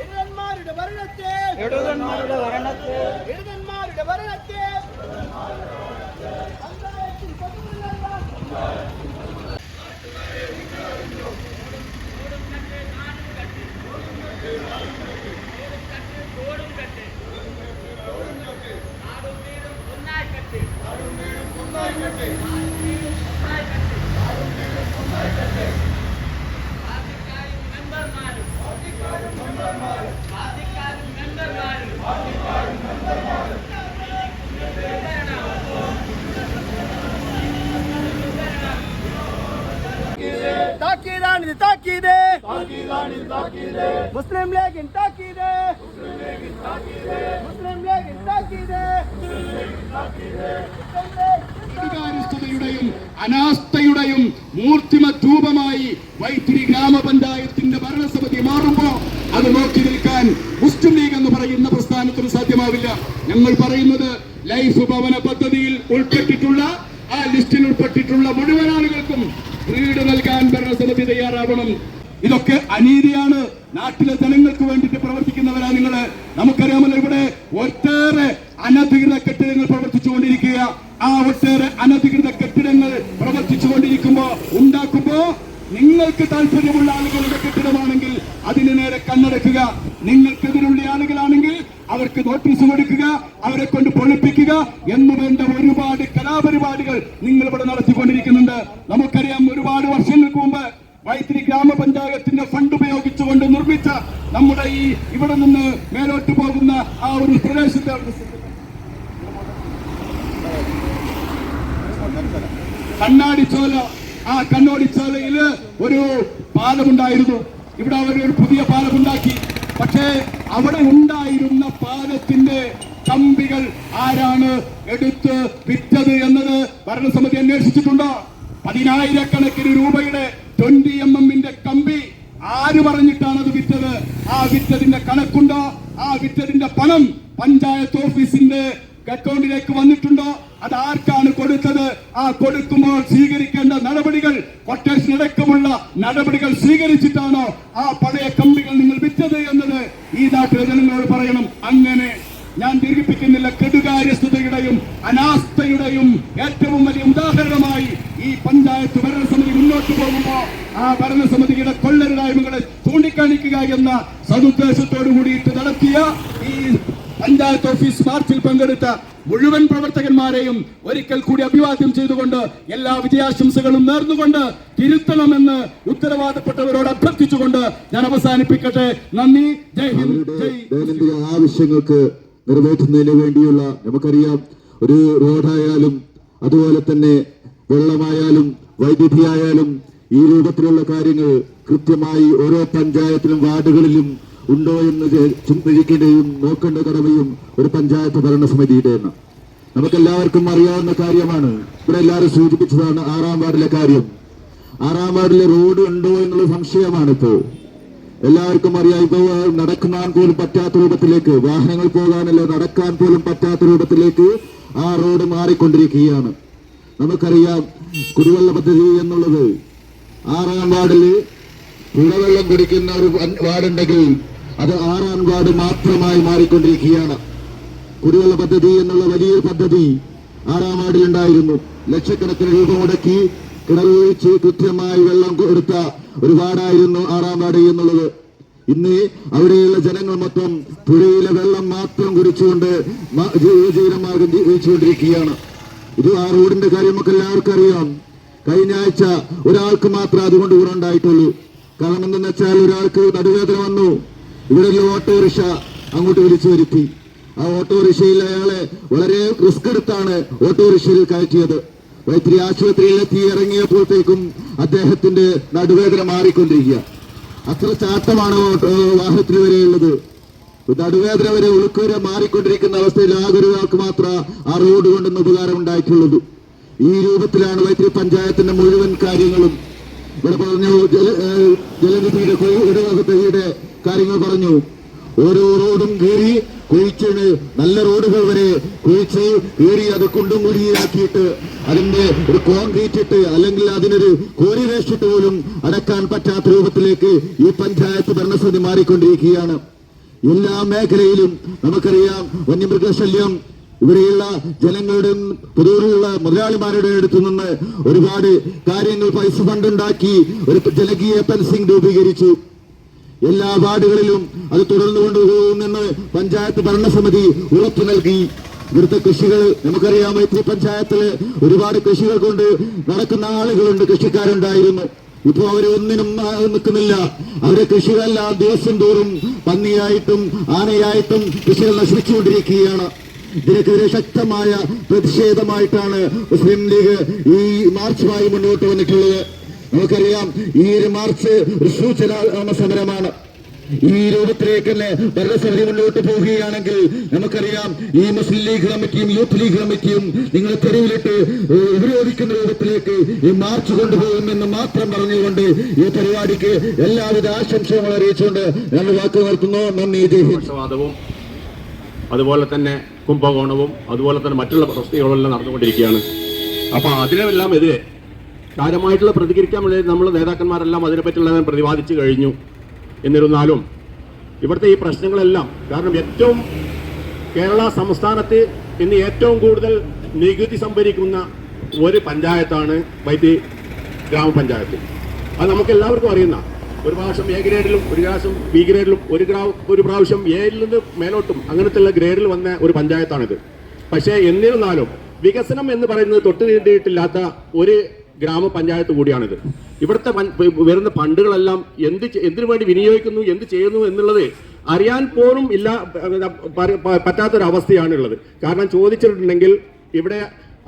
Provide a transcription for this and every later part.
ഇടയന്മാരുടെ ഭരണത്തെ ഇടതന്മാരുടെ ഭരണത്തെ താക്കീതാണ് ತಾಕಿದೆ മുസ്ലിം ലീഗിൻ ತಾಕಿದೆ മുസ്ലിം ലീഗിൻ താക്കീത്. അധികാരസ്ഥതയുടെയും അനാസ്ഥയുടെയും മൂർത്തിമ ധൂപമായി വൈത്തിരി ഗ്രാമപഞ്ചായത്തിന്റെ ഭരണസമിതി മാറുമ്പോ അത് നോക്കി നിൽക്കാൻ മുസ്ലിം ലീഗ് എന്ന് പറയുന്ന പ്രസ്ഥാനത്തിന് സാധ്യമാവില്ല. ഞങ്ങൾ പറയുന്നത് ലൈഫ് ഭവന പദ്ധതിയിൽ ഉൾപ്പെട്ടിട്ടുള്ള ഭരണസമിതി തയ്യാറാവണം. ഇതൊക്കെ അനീതിയാണ്. നാട്ടിലെ ജനങ്ങൾക്ക് വേണ്ടിയിട്ട് പ്രവർത്തിക്കുന്നവരാ നിങ്ങൾ. നമുക്കറിയാമല്ലോ ഇവിടെ ഒട്ടേറെ അനധികൃത കെട്ടിടങ്ങൾ പ്രവർത്തിച്ചുകൊണ്ടിരിക്കുക ആ ഒട്ടേറെ അനധികൃത കെട്ടിടങ്ങൾ പ്രവർത്തിച്ചുകൊണ്ടിരിക്കുമ്പോ ഉണ്ടാക്കുമ്പോ നിങ്ങൾക്ക് താല്പര്യമുള്ള ആളുകളുടെ കെട്ടിടമാണെങ്കിൽ അതിന് നേരെ കണ്ണടക്കുക. നിങ്ങൾക്കെതിരുള്ള ആളുകളാണെങ്കിൽ അവർക്ക് നോട്ടീസ് കൊടുക്കുക അവരെ കൊണ്ട് പൊളിപ്പിക്കുക എന്ന് വേണ്ട ഒരുപാട് കലാപരിപാടികൾ നിങ്ങൾ ഇവിടെ നടത്തിക്കൊണ്ടിരിക്കുന്നുണ്ട്. നമുക്കറിയാം ഒരുപാട് വർഷങ്ങൾക്ക് മുമ്പ് വൈത്തിരി ഗ്രാമപഞ്ചായത്തിന്റെ ഫണ്ട് ഉപയോഗിച്ചുകൊണ്ട് നിർമ്മിച്ച നമ്മുടെ ഈ ഇവിടെ നിന്ന് മേലോട്ട് പോകുന്ന ആ ഒരു പ്രദേശത്തെ കണ്ണാടിച്ചോല ആ കണ്ണോടിച്ചോലയിൽ ഒരു പാലമുണ്ടായിരുന്നു. ഇവിടെ അവർ ഒരു പുതിയ പാലമുണ്ടാക്കി. പക്ഷേ അവിടെ ഉണ്ടായിരുന്ന പാലത്തിന്റെ കമ്പികൾ ആരാണ് എടുത്ത് വിറ്റത് എന്നത് ഭരണസമിതി അന്വേഷിച്ചിട്ടുണ്ടോ? പതിനായിരക്കണക്കിന് രൂപയുടെ ട്വന്റി എം എമ്മിന്റെ കമ്പി ആര് പറഞ്ഞിട്ടാണ് അത് വിറ്റത്? ആ വിറ്റതിന്റെ കണക്കുണ്ടോ? ആ വിറ്റതിന്റെ പണം പഞ്ചായത്ത് ഓഫീസിന്റെ അക്കൗണ്ടിലേക്ക് വന്നിട്ടുണ്ടോ? അത് ആർക്കാണ് കൊടുത്തത്? ആ കൊടുക്കുമ്പോൾ സ്വീകരിക്കേണ്ട നടപടികൾ കൊട്ടേഷൻ അടക്കമുള്ള നടപടികൾ സ്വീകരിച്ചിട്ടാണോ ആ പഴയ കമ്പികൾ നിങ്ങൾ വിറ്റത് എന്നത്? ഈ നാട്ടിലെ ജനങ്ങളോട് പറയണം. അങ്ങനെ ഞാൻ ദീർഘിപ്പിക്കുന്നില്ല. കെടുകാര്യസ്ഥതയുടെയും അനാസ്ഥയുടെയും ഏറ്റവും വലിയ ഉദാഹരണമായി ഈ പഞ്ചായത്ത് ഭരണസമിതി മുന്നോട്ട് പോകുമ്പോൾ ആ ഭരണസമിതിയുടെ കൊള്ളരുതായ്മകളെ ചൂണ്ടിക്കാണിക്കുക എന്ന സതുദ്ദേശത്തോടു കൂടിയിട്ട് നടത്തിയ ഈ പഞ്ചായത്ത് ഓഫീസ് മാർച്ചിൽ പങ്കെടുത്ത മുഴുവൻ പ്രവർത്തകന്മാരെയും ഒരിക്കൽ കൂടി അഭിവാദ്യം ചെയ്തുകൊണ്ട് എല്ലാ വിജയാശംസകളും നേർന്നുകൊണ്ട് തിരുത്തണമെന്ന് ഉത്തരവാദപ്പെട്ടവരോട് അഭ്യർത്ഥിച്ചുകൊണ്ട് ഞാൻ അവസാനിപ്പിക്കട്ടെ. നന്ദി. ജയ് ഹിന്ദ്. ജയ് ആവശ്യങ്ങൾക്ക് നിറവേറ്റുന്നതിന് വേണ്ടിയുള്ള നമുക്കറിയാം ഒരു റോഡായാലും അതുപോലെ തന്നെ വെള്ളമായാലും വൈദ്യുതിയായാലും ഈ രൂപത്തിലുള്ള കാര്യങ്ങൾ കൃത്യമായി ഓരോ പഞ്ചായത്തിലും വാർഡുകളിലും ഉണ്ടോ എന്ന് ചിന്തിക്കേണ്ടതും നോക്കേണ്ട കടമയും ഒരു പഞ്ചായത്ത് ഭരണസമിതിയുടെയാണ്. നമുക്കെല്ലാവർക്കും അറിയാവുന്ന കാര്യമാണ്. ഇവിടെ എല്ലാവരും സൂചിപ്പിച്ചതാണ് ആറാം വാർഡിലെ കാര്യം. ആറാം വാർഡിലെ റോഡ് ഉണ്ടോ എന്നുള്ള സംശയമാണ് ഇപ്പോ എല്ലാവർക്കും അറിയാം ഇപ്പോ നടക്കാൻ പോലും പറ്റാത്ത രൂപത്തിലേക്ക് വാഹനങ്ങൾ പോകാനല്ല നടക്കാൻ പോലും പറ്റാത്ത രൂപത്തിലേക്ക് ആ റോഡ് മാറിക്കൊണ്ടിരിക്കുകയാണ്. നമുക്കറിയാം കുടിവെള്ള പദ്ധതി എന്നുള്ളത് ആറാം വാർഡിൽ പുഴവെള്ളം കുടിക്കുന്ന ഒരു വാർഡുണ്ടെങ്കിൽ അത് ആറാം വാർഡ് മാത്രമായി മാറിക്കൊണ്ടിരിക്കുകയാണ്. കുടിവെള്ള പദ്ധതി എന്നുള്ള വലിയ പദ്ധതി ആറാം വാർഡിലുണ്ടായിരുന്നു. ലക്ഷക്കണക്കിന് രൂപ മുടക്കി കിണറൊഴിച്ച് കൃത്യമായി വെള്ളം കൊടുത്ത ഒരു വാർഡായിരുന്നു ആറാം വാർഡ് എന്നുള്ളത്. ഇന്ന് അവിടെയുള്ള ജനങ്ങൾ മൊത്തം പുഴയിലെ വെള്ളം മാത്രം കുടിച്ചുകൊണ്ട് ജീവജീവനമാർഗം ജീവിച്ചുകൊണ്ടിരിക്കുകയാണ് ഇത് ആ റോഡിന്റെ കാര്യം നമുക്ക് എല്ലാവർക്കും അറിയാം. കഴിഞ്ഞ ആഴ്ച ഒരാൾക്ക് മാത്രം അതുകൊണ്ട് ഗുണമുണ്ടായിട്ടുള്ളൂ കാരണം എന്തെന്ന് വെച്ചാൽ ഒരാൾക്ക് നടുവേദന വന്നു. ഇവിടെയുള്ള ഓട്ടോറിക്ഷ അങ്ങോട്ട് വിളിച്ചു വരുത്തി. ആ ഓട്ടോറിക്ഷയിൽ അയാളെ വളരെ റിസ്ക് എടുത്താണ് ഓട്ടോറിക്ഷയിൽ കയറ്റിയത്. വൈത്തിരി ആശുപത്രിയിലെത്തി ഇറങ്ങിയപ്പോഴത്തേക്കും അദ്ദേഹത്തിന്റെ നടുവേദന മാറിക്കൊണ്ടിരിക്കുക. അത്ര ചാട്ടമാണ് വാഹനത്തിന് വരെയുള്ളത്. നടുവേദന വരെ ഉളുക്കൂര മാറിക്കൊണ്ടിരിക്കുന്ന അവസ്ഥയിൽ ആകെ ഒരാൾക്ക് മാത്രം ആ റോഡ് കൊണ്ടൊന്ന് ഉപകാരം ഉണ്ടായിട്ടുള്ളത്. ഈ രൂപത്തിലാണ് വൈത്തിരി പഞ്ചായത്തിന്റെ മുഴുവൻ കാര്യങ്ങളും. ഇവിടെ പറഞ്ഞു ജലനിധിയുടെ കുടിവെള്ള കാര്യങ്ങൾ പറഞ്ഞു. ഓരോ റോഡും കീറി കുഴിച്ചിട്ട് നല്ല റോഡുകൾ വരെ കുഴിച്ച് കീറി അത് കുണ്ടും കുഴിയാക്കിയിട്ട് അതിന്റെ ഒരു കോൺക്രീറ്റ് ഇട്ട് അല്ലെങ്കിൽ അതിനൊരു കോരി വേഷിട്ട് പോലും അടക്കാൻ പറ്റാത്ത രൂപത്തിലേക്ക് ഈ പഞ്ചായത്ത് ഭരണസമിതി മാറിക്കൊണ്ടിരിക്കുകയാണ്. എല്ലാ മേഖലയിലും നമുക്കറിയാം വന്യമൃഗശല്യം ഇവിടെയുള്ള ജനങ്ങളുടെ പൊതുവിലുള്ള മുതലാളിമാരുടെ അടുത്തു നിന്ന് ഒരുപാട് കാര്യങ്ങൾ പൈസ ഫണ്ടുണ്ടാക്കി ഒരു ജനകീയ പെൻസിംഗ് രൂപീകരിച്ചു. എല്ലാ വാർഡുകളിലും അത് തുടർന്നു കൊണ്ടുപോകുമെന്ന് പഞ്ചായത്ത് ഭരണസമിതി ഉറപ്പു നൽകി. ഇവിടുത്തെ കൃഷികൾ നമുക്കറിയാം മൈത്രി പഞ്ചായത്തിൽ ഒരുപാട് കൃഷികൾ കൊണ്ട് നടക്കുന്ന ആളുകളുണ്ട് കൃഷിക്കാരുണ്ടായിരുന്നു. ഇപ്പൊ അവരൊന്നിനും നിൽക്കുന്നില്ല. അവരെ കൃഷികളെല്ലാം ദിവസം തോറും പന്നിയായിട്ടും ആനയായിട്ടും കൃഷികൾ നശിപ്പിച്ചുകൊണ്ടിരിക്കുകയാണ്. ഇതിനെതിരെ ശക്തമായ പ്രതിഷേധമായിട്ടാണ് മുസ്ലിം ലീഗ് ഈ മാർച്ചുമായി മുന്നോട്ട് വന്നിട്ടുള്ളത്. നമുക്കറിയാം ഈ ഒരു മാർച്ച് ഒരു സമരമാണ്. ഈ രൂപത്തിലേക്ക് തന്നെ ഭരണസമിതി മുന്നോട്ട് പോവുകയാണെങ്കിൽ നമുക്കറിയാം ഈ മുസ്ലിം ലീഗ് കമ്മിറ്റിയും യൂത്ത് ലീഗ് കമ്മിറ്റിയും നിങ്ങളെ തെരുവിലിട്ട് ഉപരോധിക്കുന്ന രൂപത്തിലേക്ക് ഈ മാർച്ച് കൊണ്ടുപോകുമെന്ന് മാത്രം പറഞ്ഞുകൊണ്ട് ഈ പരിപാടിക്ക് എല്ലാവിധ ആശംസകളും അറിയിച്ചുകൊണ്ട് ഞങ്ങൾ വാക്ക് നിർത്തുന്നു. നന്ദി. ജയ് ഹിന്ദ്. അതുപോലെ തന്നെ കുംഭകോണവും അതുപോലെ തന്നെ മറ്റുള്ള പ്രശ്നങ്ങളെല്ലാം നടന്നുകൊണ്ടിരിക്കുകയാണ്. അപ്പോൾ അതിനെല്ലാം എതിരെ കാര്യമായിട്ടുള്ള പ്രതികരിക്കാൻ നമ്മൾ നേതാക്കന്മാരെല്ലാം അതിനെപ്പറ്റിയുള്ള പ്രതിപാദിച്ചു കഴിഞ്ഞു. എന്നിരുന്നാലും ഇവിടുത്തെ ഈ പ്രശ്നങ്ങളെല്ലാം കാരണം ഏറ്റവും കേരള സംസ്ഥാനത്ത് ഇന്ന് ഏറ്റവും കൂടുതൽ നികുതി സംഭരിക്കുന്ന ഒരു പഞ്ചായത്താണ് വൈദ്യുതി ഗ്രാമപഞ്ചായത്ത്. അത് നമുക്ക് എല്ലാവർക്കും അറിയുന്ന ഒരു പ്രാവശ്യം എ ഗ്രേഡിലും ഒരു പ്രാവശ്യം ബി ഗ്രേഡിലും ഒരു ഗ്രാ ഒരു പ്രാവശ്യം എയിൽ നിന്ന് മേലോട്ടും അങ്ങനത്തെ ഗ്രേഡിൽ വന്ന ഒരു പഞ്ചായത്താണിത്. പക്ഷേ എന്നിരുന്നാലും വികസനം എന്ന് പറയുന്നത് തൊട്ട് നീട്ടിയിട്ടില്ലാത്ത ഒരു ഗ്രാമപഞ്ചായത്ത് കൂടിയാണിത്. ഇവിടുത്തെ വരുന്ന ഫണ്ടുകളെല്ലാം എന്ത് എന്തിനു വേണ്ടി വിനിയോഗിക്കുന്നു എന്ത് ചെയ്യുന്നു എന്നുള്ളത് അറിയാൻ പോലും ഇല്ല പറ്റാത്തൊരവസ്ഥയാണുള്ളത്. കാരണം ചോദിച്ചിട്ടുണ്ടെങ്കിൽ ഇവിടെ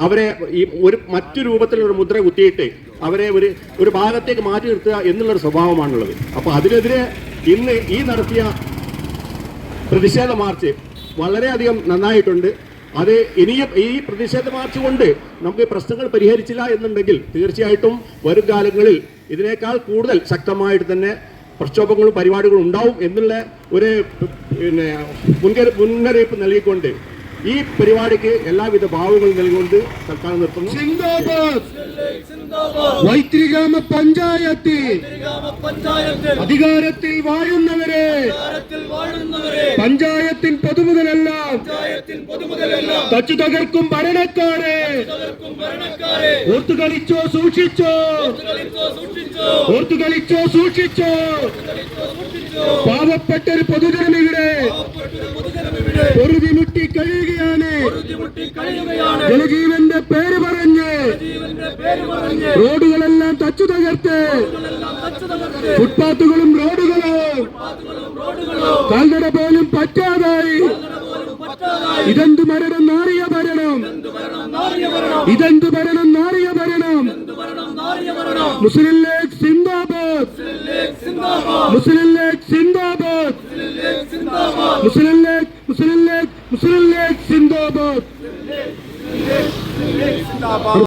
അവരെ ഈ ഒരു മറ്റു രൂപത്തിലുള്ള മുദ്ര കുത്തിയിട്ട് അവരെ ഒരു ഒരു ഭാഗത്തേക്ക് മാറ്റി നിർത്തുക എന്നുള്ളൊരു സ്വഭാവമാണുള്ളത്. അപ്പോൾ അതിനെതിരെ ഇന്ന് ഈ നടത്തിയ പ്രതിഷേധ മാർച്ച് വളരെയധികം നന്നായിട്ടുണ്ട്. അത് ഇനിയും ഈ പ്രതിഷേധ മാർച്ച് കൊണ്ട് നമുക്ക് പ്രശ്നങ്ങൾ പരിഹരിച്ചില്ല എന്നുണ്ടെങ്കിൽ തീർച്ചയായിട്ടും വരും കാലങ്ങളിൽ ഇതിനേക്കാൾ കൂടുതൽ ശക്തമായിട്ട് തന്നെ പ്രക്ഷോഭങ്ങളും പരിപാടികളും ഉണ്ടാവും എന്നുള്ള ഒരു പിന്നെ മുൻകരു മുന്നറിയിപ്പ് നൽകിക്കൊണ്ട് ഈ പരിപാടിക്ക് എല്ലാവിധ ഭാവങ്ങളും നൽകിക്കൊണ്ട് സർക്കാർ നിർത്തുന്നു. വൈത്തിരി ഗ്രാമ പഞ്ചായത്ത്! അധികാരത്തിൽ വാഴുന്നവരെ! പഞ്ചായത്തിൻ പൊതുമുതലെല്ലാം! തച്ചു തകർക്കും ഭരണക്കാരെ! ഓർത്തു കളിച്ചോ സൂക്ഷിച്ചോ! ഓർത്തു കളിച്ചോ സൂക്ഷിച്ചോ! പാവപ്പെട്ട ഒരു പൊതുജനം ഇവിടെ! പൊറുതി മുട്ടി കഴിയുകയാണ്. ജനജീവന്റെ പേര് പറഞ്ഞ് റോഡുകളെല്ലാം തച്ചു തകർത്ത് ഫുട്പാത്തുകളും റോഡുകളും കാൽനട പോലും പറ്റാതായി. ഇതെന്ത് മരണം നാറിയ ഭരണം? ഇതെന്ത് ഭരണം? നാറിയ ഭരണം? മുസ്ലിം ലീഗ് സിന്ദാബാദ്. മുസ്ലിം ലീഗ് സിന്ദാബാദ്. Muslim Zümrüt! Zümrüt! Zümrüt! Zümrüt!